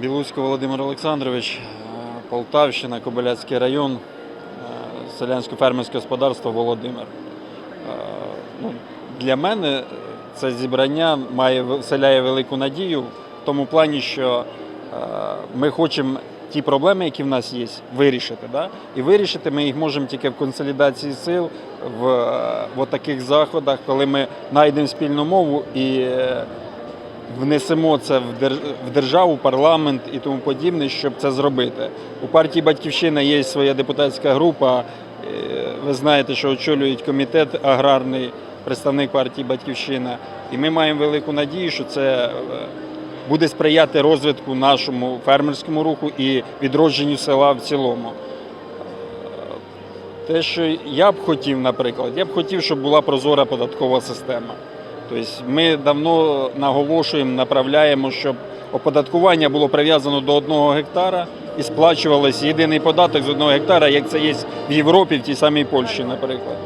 Білуцько Володимир Олександрович, е, Полтавщина, Кобиляцький район, е, селянсько-фермерське господарство Володимир. Е, Ну, для мене це зібрання має вселяє велику надію в тому плані, що ми хочемо ті проблеми, які в нас є, вирішити. Да? І вирішити ми їх можемо тільки в консолідації сил, в, в таких заходах, коли ми знайдемо спільну мову і внесемо це в державу, парламент і тому подібне, щоб це зробити. У партії Батьківщина є своя депутатська група. Е, Ви знаєте, що очолюють комітет аграрний, представник партії Батьківщина. І ми маємо велику надію, що це е, буде сприяти розвитку нашому фермерському руху і відродженню села в цілому. Е, Те, що я б хотів, наприклад, я б хотів, щоб була прозора податкова система. Тобто ми давно наголошуємо, направляємо, щоб оподаткування було прив'язано до одного гектара і сплачувалось єдиний податок з одного гектара, як це є в Європі, в тій самій Польщі, наприклад.